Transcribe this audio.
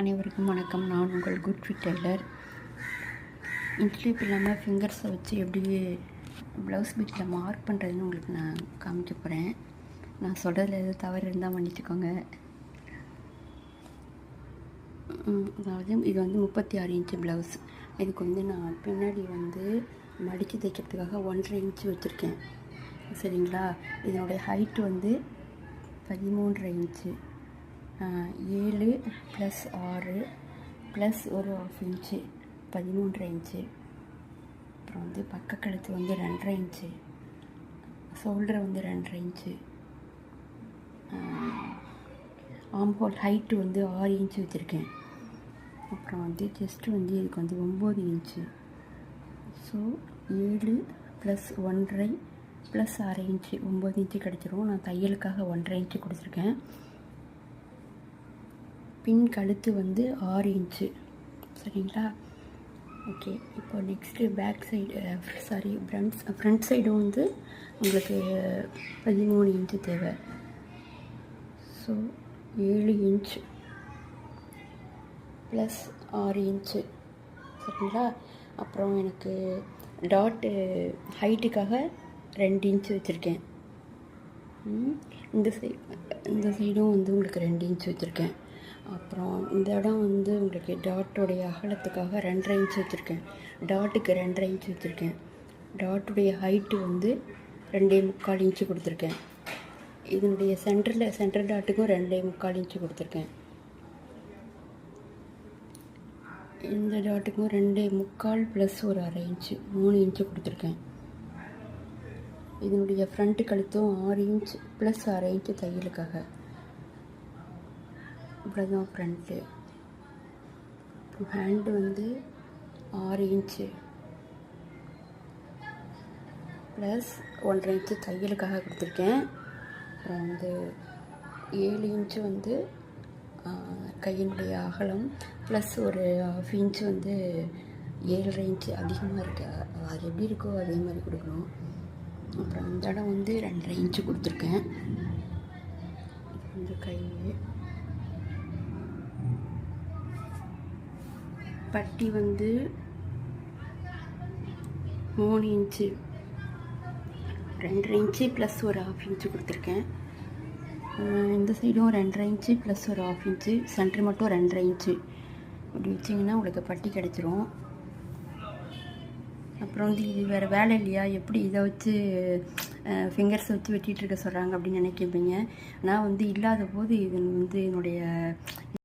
அனைவருக்கும் வணக்கம். நான் உங்கள் குட் டெய்லர் இன்ஸ்லிப் இல்லாமல் ஃபிங்கர்ஸை வச்சு எப்படி ப்ளவுஸ் பீட்டில் மார்க் பண்ணுறதுன்னு உங்களுக்கு நான் காமிக்க போகிறேன் நான் சொல்கிறதுல எதுவும் தவறு இருந்தால் மன்னிச்சுக்கோங்க. அதாவது இது வந்து முப்பத்தி ஆறு இன்ச்சு ப்ளவுஸ் இதுக்கு வந்து நான் பின்னாடி வந்து மடித்து தைக்கிறதுக்காக ஒன்றரை இன்ச்சு வச்சுருக்கேன். சரிங்களா? இதனுடைய ஹைட் வந்து பதிமூன்றரை இன்ச்சு ஏழு ப்ளஸ் ஆறு ப்ளஸ் ஒரு ஆஃப் இன்ச்சு பதிமூன்றரை இன்ச்சு அப்புறம் வந்து பக்கக்கழுத்து வந்து ரெண்டரை இன்ச்சு ஷோல்டர் வந்து ரெண்டரை இன்ச்சு ஆம்போல் ஹைட்டு வந்து ஆறு இன்ச்சு வச்சுருக்கேன். அப்புறம் வந்து செஸ்ட்டு வந்து இதுக்கு வந்து ஒம்பது இன்ச்சு ஸோ ஏழு ப்ளஸ் ஒன்றரை ப்ளஸ் அரை இன்ச்சு ஒம்பது இன்ச்சு கிடச்சிரும். நான் தையலுக்காக ஒன்றரை இன்ச்சு கொடுத்துருக்கேன். பின் கழுத்து வந்து ஆறு இன்ச்சு. சரிங்களா? ஓகே. இப்போ next back side sorry front front சைடும் வந்து உங்களுக்கு பதிமூணு இன்ச்சு தேவை. ஸோ ஏழு இன்ச் ப்ளஸ் ஆறு இன்ச்சு. சரிங்களா? அப்புறம் எனக்கு டாட்டு ஹைட்டுக்காக ரெண்டு இன்ச்சு வச்சுருக்கேன். இந்த சைடு இந்த சைடும் வந்து உங்களுக்கு ரெண்டு இன்ச் வச்சுருக்கேன். அப்புறம் இந்த இடம் வந்து உங்களுக்கு டாட்டோடைய அகலத்துக்காக ரெண்டரை இன்ச் வச்சுருக்கேன். டாட்டுக்கு ரெண்டரை இன்ச் வச்சுருக்கேன். டாட்டுடைய ஹைட்டு வந்து ரெண்டே முக்கால் இன்ச்சு கொடுத்துருக்கேன். இதனுடைய சென்டரில் சென்டர் டாட்டுக்கும் ரெண்டே முக்கால் இன்ச்சு கொடுத்துருக்கேன். இந்த டாட்டுக்கும் ரெண்டே முக்கால் ப்ளஸ் ஒரு அரை இன்ச்சு மூணு இன்ச்சு கொடுத்துருக்கேன். இதனுடைய ஃப்ரண்ட்டு கழுத்தும் ஆறு இன்ச் ப்ளஸ் அரை இன்ச்சு தையலுக்காக. இவ்வளோதான் ஃப்ரண்ட்டு ஹேண்டு வந்து ஆறு இன்ச்சு ப்ளஸ் ஒன்றரை இன்ச்சு தையலுக்காக கொடுத்துருக்கேன். அப்புறம் வந்து ஏழு இன்ச்சு வந்து கையினுடைய அகலம். ப்ளஸ் ஒரு ஹாஃப் இன்ச்சு வந்து ஏழரை இன்ச்சு அதிகமாக இருக்கு. அது எப்படி இருக்கோ அதே மாதிரி கொடுக்கணும். அப்புறம் அந்த இடம் வந்து ரெண்டரை இன்ச்சு கொடுத்துருக்கேன். இது வந்து கை. பட்டி வந்து மூணு இன்ச்சு. ரெண்டரை இன்ச்சு ப்ளஸ் ஒரு ஹாஃப் இன்ச்சு கொடுத்துருக்கேன். இந்த சைடும் ரெண்டரை இன்ச்சு ப்ளஸ் ஒரு ஹாஃப் இன்ச்சு சென்டர் மட்டும் ரெண்டரை இன்ச்சு. இப்படி வச்சிங்கன்னா உங்களுக்கு பட்டி கிடச்சிரும். அப்புறம் வந்து இது வேறு வேலை இல்லையா? எப்படி இதை வச்சு ஃபிங்கர்ஸை வச்சு வெட்டிகிட்டு இருக்க சொல்கிறாங்க அப்படின்னு நினைக்கிப்பீங்க நான் வந்து இல்லாத போது இது வந்து என்னுடைய